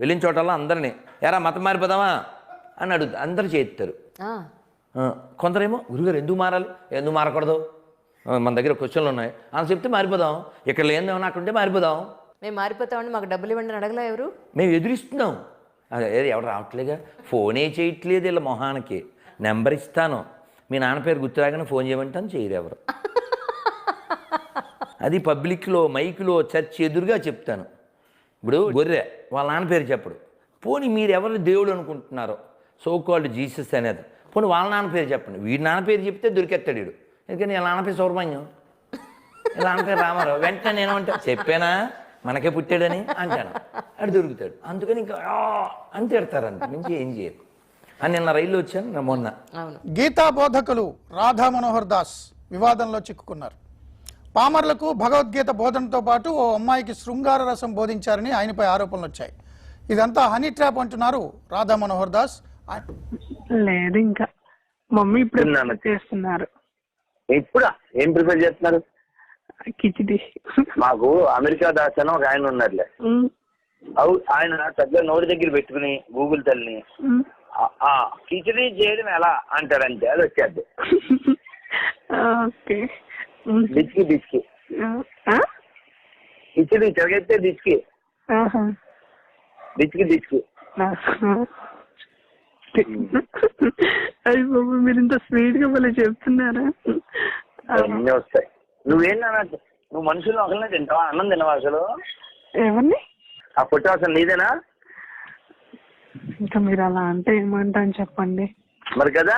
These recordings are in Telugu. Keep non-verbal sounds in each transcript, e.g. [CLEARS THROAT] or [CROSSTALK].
వెళ్ళిన చోటల్లో అందరినీ ఎరా మతం మారిపోదామా? అని అడుగుతా అందరూ చేస్తారు కొందరేమో గురుగారు ఎందుకు మారాలి? ఎందుకు మారకూడదు? మన దగ్గర క్వశ్చన్లు ఉన్నాయి. అని చెప్తే మారిపోదాం. ఇక్కడ లేదేమో అక్కడ ఉంటే మారిపోదాం. మేము మారిపోతామండి మాకు డబ్బులు ఇవ్వండి అని అడగలా ఎవరు? మేము ఎదురిస్తున్నాం. అదే ఎవరు రావట్లేగా? ఫోనే చేయట్లేదు వీళ్ళ మొహానికి. నెంబర్ ఇస్తాను. మీ నాన్న పేరు గుర్తురాగానే ఫోన్ చేయమంటాను చేయరు ఎవరు. [LAUGHS] అది పబ్లిక్లో మైక్లో చర్చ్ ఎదురుగా చెప్తాను. ఇప్పుడు గొర్రె వాళ్ళ నాన్న పేరు చెప్పడు. పోనీ మీరు ఎవరు దేవుడు అనుకుంటున్నారో? సో కాల్డ్ జీసస్ అనేది. పోనీ వాళ్ళ నాన్న పేరు చెప్పండి. వీడి నాన్న పేరు చెప్తే దొరికెత్తాడు వీడు. ఎందుకని వీళ్ళ నాన్న పేరు సౌర్మణ్యం వీళ్ళ నాన్న పేరు రామారావు. వెంటనే నేను అంటే చెప్పానా? మనకే పుట్టాడని? అంటాను. అడు దొరుకుతాడు. అందుకని ఇంకా "ఆ" అని తిడతారు అంత మించి ఏం చేయరు. అని నిన్న రైల్లో వచ్చాను మొన్న. అవును. గీతా బోధకులు రాధా మనోహర్ దాస్ వివాదంలో చిక్కుకున్నారు. పామర్లకు భగవద్గీత బోధనతో పాటు ఓ అమ్మాయికి శృంగార రసం బోధించారని ఆయనపై ఆరోపణలు వచ్చాయి. ఇదంతా హనీ ట్రాప్ అంటున్నారు రాధా మనోహర్ దాస్. లేదు ఇంకా. మమ్మీ ఇప్పుడు. చేస్తున్నారు. ఇప్పుడా? ఏం ప్రిపేర్ చేస్తున్నారు? కిచిడి. మాకు అమెరికా దాస్ అని ఒక ఆయన ఉన్నారులే అవు ఆయన చక్కగా నోటి దగ్గర పెట్టుకుని గూగుల్ తల్లిని. కిచడీ చేయడం ఎలా అంటాడంటే అది వచ్చేది [LAUGHS] ఓకే. డిచ్కి డిచ్కి ఆ? కిచడీ తిరగైతే డిచ్కి ఆహా. డిచ్కి డిచ్కి ఆహా. అయ్య బాబు మీరు ఇంత స్వీట్గా భలే చెప్తున్నారా? అన్నీ వస్తాయి. నువ్వేంటన్నా నువ్వు మనుషులు ఒకరినే తింటావా? అన్నం తినవా అసలు? ఎవరిని? ఆ పుట్ట అసలు నీదేనా? ఇంకా మీరు అలా అంటే ఏమంటాను చెప్పండి. మరి కదా.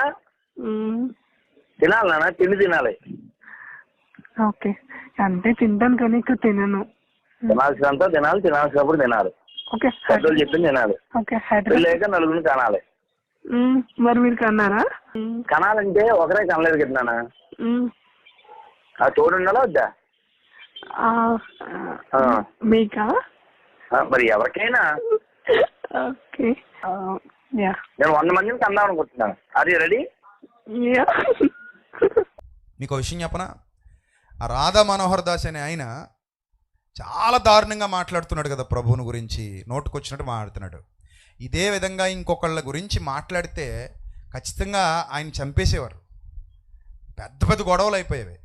తినాలి నాన్న తిండి తినాలి. ఓకే. అంటే తింటాను కానీ ఇంకా తినను. తినాల్సినంత తినాలి తినాల్సినప్పుడు తినాలి. ఓకే. పెద్దలు చెప్పింది తినాలి ఓకే. హైదరాబాద్ పెళ్ళాక నలుగురిని కనాలి. మరి మీరు కన్నారా? కనాలంటే ఒకరే కనలేదు కదా. ఆ తోడు ఉండాలా వద్దా? ఆ, ఆ. మీకా? మరి ఎవరికైనా. ఓకే. నేను వంద మందిని కందాం అనుకుంటున్నాను అది రెడీ? యా. మీకు విషయం చెప్పనా? ఆ రాధా మనోహర్ దాస్ అనే ఆయన చాలా దారుణంగా మాట్లాడుతున్నాడు కదా ప్రభువుని గురించి నోటుకొచ్చినట్టు మాట్లాడుతున్నాడు. ఇదే విధంగా ఇంకొకళ్ళ గురించి మాట్లాడితే ఖచ్చితంగా ఆయన చంపేసేవారు. పెద్ద పెద్ద గొడవలు అయిపోయేవి.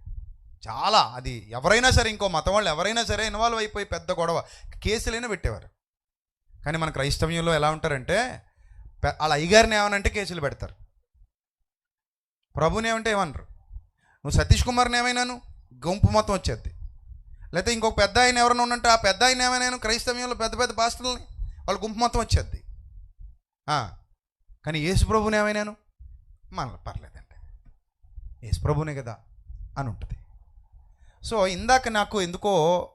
చాలా అది ఎవరైనా సరే ఇంకో మతం వాళ్ళు ఎవరైనా సరే ఇన్వాల్వ్ అయిపోయి పెద్ద గొడవ కేసులైనా పెట్టేవారు. కానీ మన క్రైస్తవ్యంలో ఎలా ఉంటారంటే వాళ్ళ అయ్యగారిని ఏమనంటే కేసులు పెడతారు. ప్రభుని ఏమంటే ఏమనరు. నువ్వు సతీష్ కుమార్ని ఏమైనాను? గుంపు మొత్తం వచ్చేది. లేకపోతే ఇంకొక పెద్ద ఆయన ఎవరైనా ఉన్నట్టు ఆ పెద్ద ఆయన ఏమైనా క్రైస్తవ్యంలో పెద్ద పెద్ద పాస్టర్లని వాళ్ళ గుంపు మొత్తం వచ్చేది. కానీ యేసు ప్రభుని ఏమైనాను? మన పర్లేదండి. యేసు ప్రభునే కదా అని ఉంటుంది. సో ఇందాక నాకు ఎందుకో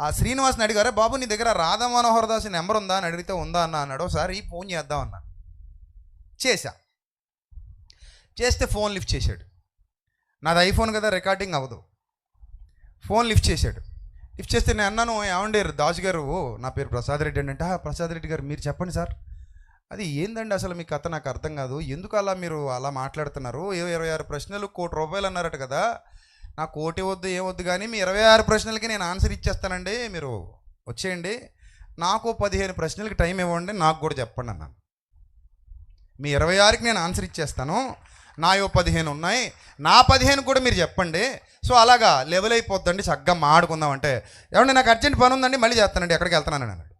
ఆ శ్రీనివాస్ని అడిగారే బాబు నీ దగ్గర రాధా మనోహర్ దాస్ నెంబర్ ఉందా? అని అడిగితే ఉందా? అన్న అన్నాడు. ఒకసారి ఫోన్ చేద్దాం అన్నా. చేశా. చేస్తే ఫోన్ లిఫ్ట్ చేశాడు. నాది ఐఫోన్ కదా రికార్డింగ్ అవ్వదు. ఫోన్ లిఫ్ట్ చేశాడు. లిఫ్ట్ చేస్తే నేను అన్నాను ఏమండి దాస్ గారు నా పేరు ప్రసాద్ రెడ్డి అండి అంటే ప్రసాద్ రెడ్డి గారు మీరు చెప్పండి సార్. అది ఏందండి అసలు మీ కథ? నాకు అర్థం కాదు. ఎందుకు అలా మీరు అలా మాట్లాడుతున్నారు? ఇరవై ఆరు ప్రశ్నలు కోటి రూపాయలు అన్నారట కదా. నాకు కోటి వద్దు ఏం వద్దు కానీ మీ ఇరవై ఆరు ప్రశ్నలకి నేను ఆన్సర్ ఇచ్చేస్తానండి. మీరు వచ్చేయండి. నాకు పదిహేను ప్రశ్నలకి టైం ఇవ్వండి నాకు కూడా చెప్పండి అన్నాను. మీ ఇరవై ఆరుకి నేను ఆన్సర్ ఇచ్చేస్తాను. నాయో పదిహేను ఉన్నాయి. నా పదిహేను కూడా మీరు చెప్పండి. సో అలాగా లెవెల్ అయిపోద్దండి. చక్కగా మాడుకుందాం అంటే ఏమండి నాకు అర్జెంట్ పని ఉందండి మళ్ళీ చేస్తానండి ఎక్కడికి వెళ్తున్నాను అన్నాడు.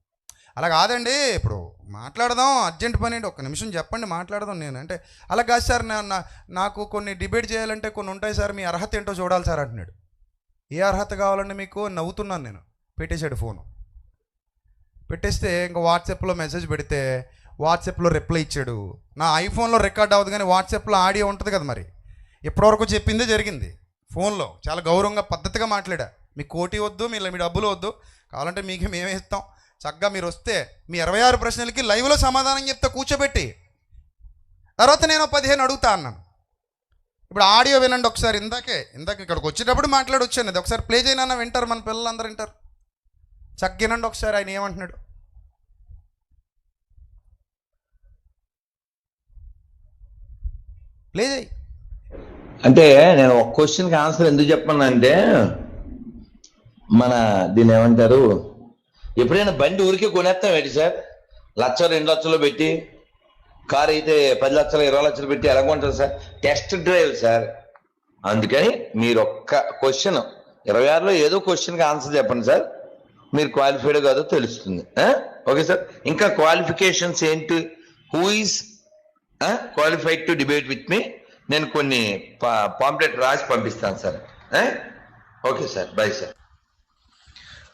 అలా కాదండి ఇప్పుడు మాట్లాడదాం అర్జెంట్ పని అండి ఒక నిమిషం చెప్పండి మాట్లాడదాం నేను. అంటే అలా కాదు సార్ నా నాకు కొన్ని డిబేట్ చేయాలంటే కొన్ని ఉంటాయి సార్ మీ అర్హత ఏంటో చూడాలి సార్ అంటున్నాడు. ఏ అర్హత కావాలండి మీకు? నవ్వుతున్నాను నేను. పెట్టేశాడు ఫోను. పెట్టేస్తే ఇంకా వాట్సాప్లో మెసేజ్ పెడితే వాట్సాప్లో రిప్లై ఇచ్చాడు. నా ఐఫోన్లో రికార్డ్ అవ్వదు కానీ వాట్సాప్లో ఆడియో ఉంటుంది కదా మరి. ఇప్పటివరకు చెప్పిందే జరిగింది. ఫోన్లో చాలా గౌరవంగా పద్ధతిగా మాట్లాడా. మీ కోటి వద్దు మీ మీ డబ్బులు వద్దు. కావాలంటే మీకు మేమే ఇస్తాం. చక్కగా మీరు వస్తే మీ ఇరవై ఆరు ప్రశ్నలకి లైవ్లో సమాధానం చెప్తే కూర్చోబెట్టి. తర్వాత నేను పదిహేను అడుగుతా అన్నాను. ఇప్పుడు ఆడియో వినండి ఒకసారి ఇందాకే. ఇందాక ఇక్కడికి వచ్చేటప్పుడు మాట్లాడొచ్చాను. అది ఒకసారి ప్లే చేయనన్నా వింటారు మన పిల్లలందరూ వింటారు. చక్కగినండి ఒకసారి ఆయన ఏమంటున్నాడు. లేదు. అంటే నేను ఒక క్వశ్చన్కి ఆన్సర్ ఎందుకు చెప్పానంటే మన దీన్ని ఏమంటారు ఎప్పుడైనా బండి ఊరికే కొనేస్తాం ఏంటి సార్? లక్ష రెండు లక్షలు పెట్టి కార్ అయితే పది లక్షలు ఇరవై లక్షలు పెట్టి ఎలా కొంటారు సార్? Test drive sir. అందుకని మీరు ఒక్క క్వశ్చన్ ఇరవై ఆరులో ఏదో క్వశ్చన్కి ఆన్సర్ చెప్పండి సార్. మీరు క్వాలిఫైడ్ కాదో తెలుస్తుంది. Okay sir. ఇంకా క్వాలిఫికేషన్స్ ఏంటి? Who is qualified to debate with me నేను కొన్ని పాంప్లెట్ రాసి పంపిస్తాను sir okay sir bye sir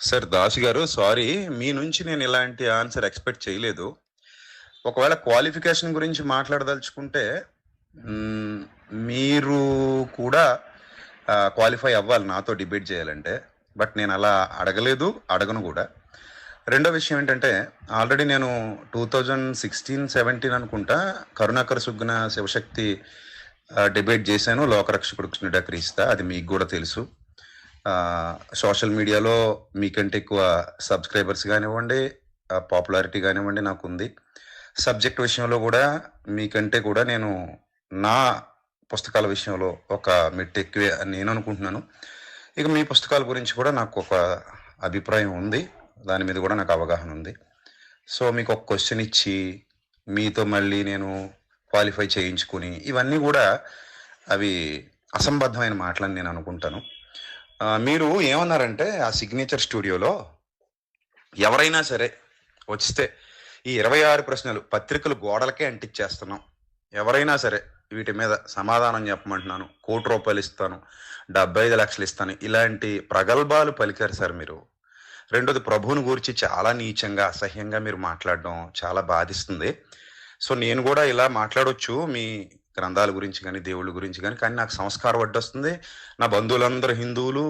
sir Dasu గారు సారీ మీ నుంచి నేను ఇలాంటి ఆన్సర్ ఎక్స్పెక్ట్ చేయలేదు. ఒకవేళ క్వాలిఫికేషన్ గురించి మాట్లాడదలుచుకుంటే మీరు కూడా క్వాలిఫై అవ్వాలి నాతో డిబేట్ చేయాలంటే. బట్ నేను అలా అడగలేదు అడగను కూడా. రెండో విషయం ఏంటంటే ఆల్రెడీ నేను టూ థౌజండ్ సిక్స్టీన్ సెవెంటీన్ అనుకుంటా కరుణాకర్ సుగ్న శివశక్తి డిబేట్ చేశాను. లోకరక్షకుడు కృష్ణుడా క్రీస్తా అది మీకు కూడా తెలుసు. సోషల్ మీడియాలో మీకంటే ఎక్కువ సబ్స్క్రైబర్స్ కానివ్వండి పాపులారిటీ కానివ్వండి నాకు ఉంది సబ్జెక్ట్ విషయంలో కూడా మీకంటే కూడా నేను నా పుస్తకాల విషయంలో ఒక మెట్టు ఎక్కువే అని నేను అనుకుంటున్నాను. ఇక మీ పుస్తకాల గురించి కూడా నాకు ఒక అభిప్రాయం ఉంది. దాని మీద కూడా నాకు అవగాహన ఉంది. సో మీకు ఒక క్వశ్చన్ ఇచ్చి మీతో మళ్ళీ నేను క్వాలిఫై చేయించుకుని ఇవన్నీ కూడా అవి అసంబద్ధమైన మాటలని నేను అనుకుంటాను. మీరు ఏమన్నారంటే ఆ సిగ్నేచర్ స్టూడియోలో ఎవరైనా సరే వస్తే ఈ ఇరవై ఆరు ప్రశ్నలు పత్రికలు గోడలకే అంటిచ్చేస్తున్నాం. ఎవరైనా సరే వీటి మీద సమాధానం చెప్పమంటున్నాను. కోటి రూపాయలు ఇస్తాను. డెబ్బై ఐదు లక్షలు ఇస్తాను. ఇలాంటి ప్రగల్భాలు పలికారు సార్ మీరు. రెండోది ప్రభువుని గురించి చాలా నీచంగా అసహ్యంగా మీరు మాట్లాడడం చాలా బాధిస్తుంది. సో నేను కూడా ఇలా మాట్లాడొచ్చు మీ గ్రంథాల గురించి కానీ దేవుళ్ళ గురించి కానీ కానీ నాకు సంస్కారం వడ్డొస్తుంది. నా బంధువులందరూ హిందువులు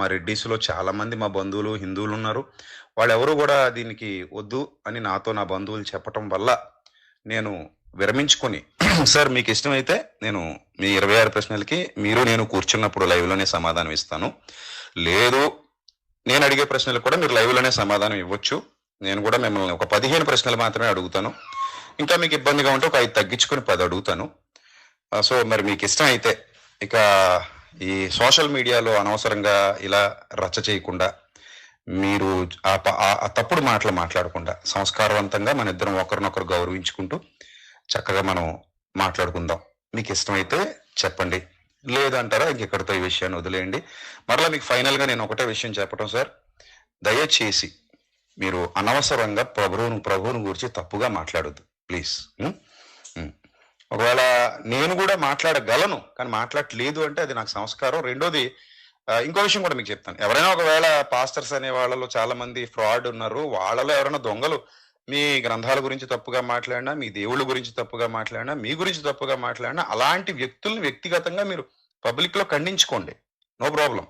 మా రెడ్డీస్లో చాలా మంది మా బంధువులు హిందువులు ఉన్నారు వాళ్ళు ఎవరు కూడా దీనికి వద్దు అని నాతో నా బంధువులు చెప్పటం వల్ల నేను విరమించుకొని [CLEARS THROAT] సార్ మీకు ఇష్టమైతే నేను మీ ఇరవై ఆరు ప్రశ్నలకి మీరు నేను కూర్చున్నప్పుడు లైవ్లోనే సమాధానం ఇస్తాను. లేదు నేను అడిగే ప్రశ్నలు కూడా మీరు లైవ్లోనే సమాధానం ఇవ్వచ్చు. నేను కూడా మిమ్మల్ని ఒక పదిహేను ప్రశ్నలు మాత్రమే అడుగుతాను. ఇంకా మీకు ఇబ్బందిగా ఉంటే ఒక ఐదు తగ్గించుకొని పది అడుగుతాను. సో మరి మీకు ఇష్టం అయితే ఇక ఈ సోషల్ మీడియాలో అనవసరంగా ఇలా రచ్చ చేయకుండా మీరు ఆ ప- ఆ తప్పుడు మాటలు మాట్లాడకుండా సంస్కారవంతంగా మన ఇద్దరం ఒకరినొకరు గౌరవించుకుంటూ చక్కగా మనం మాట్లాడుకుందాం. మీకు ఇష్టమైతే చెప్పండి. లేదంటారా? ఇంకెక్కడితో ఈ విషయాన్ని వదిలేయండి. మరలా మీకు ఫైనల్గా నేను ఒకటే విషయం చెప్పటం సార్. దయచేసి మీరు అనవసరంగా ప్రభువును ప్రభువును గురించి తప్పుగా మాట్లాడొద్దు. ప్లీజ్. ఒకవేళ నేను కూడా మాట్లాడగలను కానీ మాట్లాడలేదు అంటే అది నాకు సంస్కారం. రెండోది ఇంకో విషయం కూడా మీకు చెప్తాను. ఎవరైనా ఒకవేళ పాస్టర్స్ అనే వాళ్ళలో చాలా మంది ఫ్రాడ్ ఉన్నారు వాళ్ళలో ఎవరైనా దొంగలు మీ గ్రంథాల గురించి తప్పుగా మాట్లాడినా మీ దేవుళ్ళ గురించి తప్పుగా మాట్లాడినా మీ గురించి తప్పుగా మాట్లాడినా అలాంటి వ్యక్తులను వ్యక్తిగతంగా మీరు పబ్లిక్లో ఖండించుకోండి. No problem.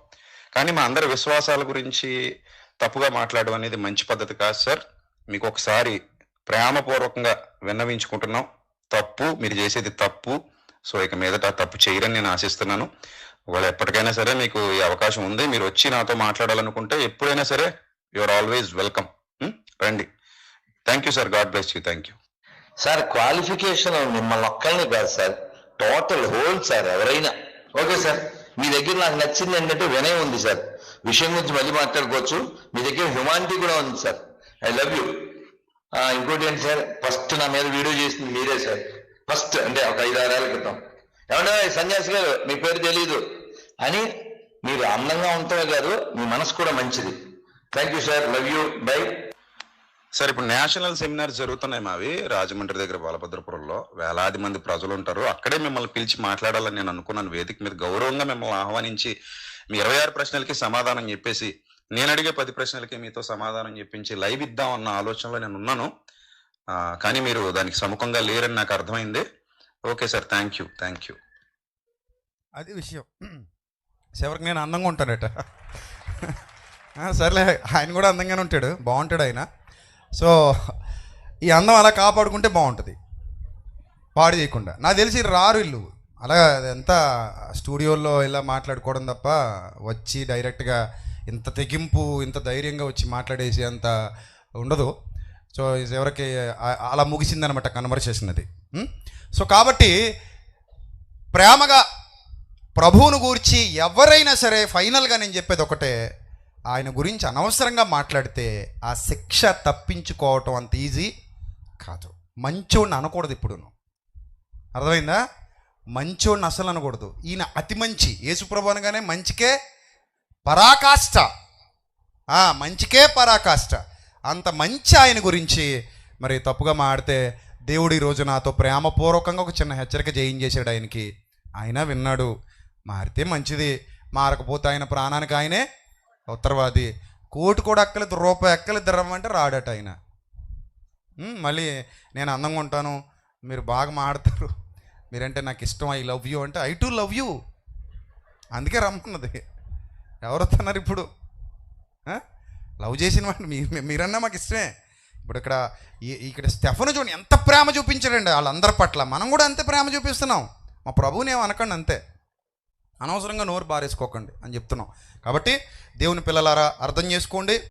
కానీ మా అందరి విశ్వాసాల గురించి తప్పుగా మాట్లాడడం అనేది మంచి పద్ధతి కాదు సార్. మీకు ఒకసారి ప్రేమపూర్వకంగా విన్నవించుకుంటున్నాం. తప్పు మీరు చేసేది తప్పు. సో ఇక మీదట తప్పు చేయరని నేను ఆశిస్తున్నాను. ఒకవేళ ఎప్పటికైనా సరే మీకు ఈ అవకాశం ఉంది. మీరు వచ్చి నాతో మాట్లాడాలనుకుంటే ఎప్పుడైనా సరే యువర్ ఆల్వేస్ వెల్కమ్ రండి. Thank you sir God bless you thank you sir qualification మిమ్మల్ని ఒక్కరిని కాదు సార్ టోటల్ హోల్ సార్ ఎవరైనా. ఓకే సార్ మీ దగ్గర నాకు నచ్చింది ఏంటంటే వినయం ఉంది సార్ విషయం గురించి మళ్ళీ మాట్లాడుకోవచ్చు. మీ దగ్గర హ్యుమానిటీ కూడా ఉంది సార్ ఐ లవ్ యూ ఇంకోటి ఏంటి సార్ ఫస్ట్ నా మీద వీడియో చేసింది మీరే సార్ ఫస్ట్ అంటే ఒక ఐదు ఆరేళ్ళ క్రితం ఏమంటే సన్యాసి గారు మీ పేరు తెలియదు అని మీరు అందంగా ఉంటమే కాదు మీ మనసు కూడా మంచిది. Thank you sir love you bye sir ఇప్పుడు నేషనల్ సెమినార్ జరుగుతున్నాయి మావి రాజమండ్రి దగ్గర బాలభద్రపురంలో. వేలాది మంది ప్రజలు ఉంటారు అక్కడే మిమ్మల్ని పిలిచి మాట్లాడాలని నేను అనుకున్నాను. వేదిక మీద గౌరవంగా మిమ్మల్ని ఆహ్వానించి మీ ఇరవై ఆరు ప్రశ్నలకి సమాధానం చెప్పేసి నేను అడిగే పది ప్రశ్నలకి మీతో సమాధానం చెప్పించి లైవ్ ఇద్దాం అన్న ఆలోచనలో నేను ఉన్నాను. కానీ మీరు దానికి సముఖంగా లేరని నాకు అర్థమైంది. Okay sir thank you thank you. అది విషయం. చివరికి నేను అందంగా ఉంటాడట సర్లే ఆయన కూడా అందంగానే ఉంటాడు. బాగుంటాడు ఆయన. సో ఈ అందం అలా కాపాడుకుంటే బాగుంటుంది. పాడు చేయకుండా. నాకు తెలిసి రారు ఇల్లు అలా అదంతా స్టూడియోలో ఇలా మాట్లాడుకోవడం తప్ప వచ్చి డైరెక్ట్గా ఇంత తెగింపు ఇంత ధైర్యంగా వచ్చి మాట్లాడేసి అంత ఉండదు. సో ఎవరికి అలా ముగిసిందనమాట కన్వర్సేషన్ అది సో కాబట్టి ప్రేమగా ప్రభువును గూర్చి ఎవరైనా సరే ఫైనల్గా నేను చెప్పేది ఒకటే ఆయన గురించి అనవసరంగా మాట్లాడితే ఆ శిక్ష తప్పించుకోవటం అంత ఈజీ కాదు. మంచోడిని అనకూడదు ఇప్పుడు అర్థమైందా? మంచోడిని అసలు అనకూడదు. ఈయన అతి మంచి. యేసుప్రభు అనగానే మంచికే పరాకాష్ట. మంచికే పరాకాష్ట. అంత మంచి ఆయన గురించి మరి తప్పుగా మాడితే దేవుడు ఈరోజు నాతో ప్రేమపూర్వకంగా ఒక చిన్న హెచ్చరిక చేయించేశాడు ఆయనకి. ఆయన విన్నాడు. మారితే మంచిది. మారకపోతే ఆయన ప్రాణానికి ఆయనే ఉత్తరవాది కోటు కూడా అక్కలేదు రూపాయి అక్కలేదు రమ్మంటే రాడట ఆయన. మళ్ళీ నేను అందంగా ఉంటాను మీరు బాగా మాడతారు మీరంటే నాకు ఇష్టం ఐ లవ్ యూ అంటే ఐ టు లవ్ యూ. అందుకే రమ్మన్నది. ఎవరు వస్తున్నారు ఇప్పుడు? లవ్ చేసిన వాడిని మీ మీరన్నా మాకు ఇష్టమే. ఇప్పుడు ఇక్కడ ఇక్కడ స్టెఫను చూడండి ఎంత ప్రేమ చూపించాడండి వాళ్ళందరి పట్ల. మనం కూడా అంతే ప్రేమ చూపిస్తున్నాం. మా ప్రభువుని ఏం అనకండి అంతే. అనవసరంగా నోరు బారేసుకోకండి అని చెప్తున్నాం. కాబట్టి దేవుని పిల్లలారా అర్థం చేసుకోండి.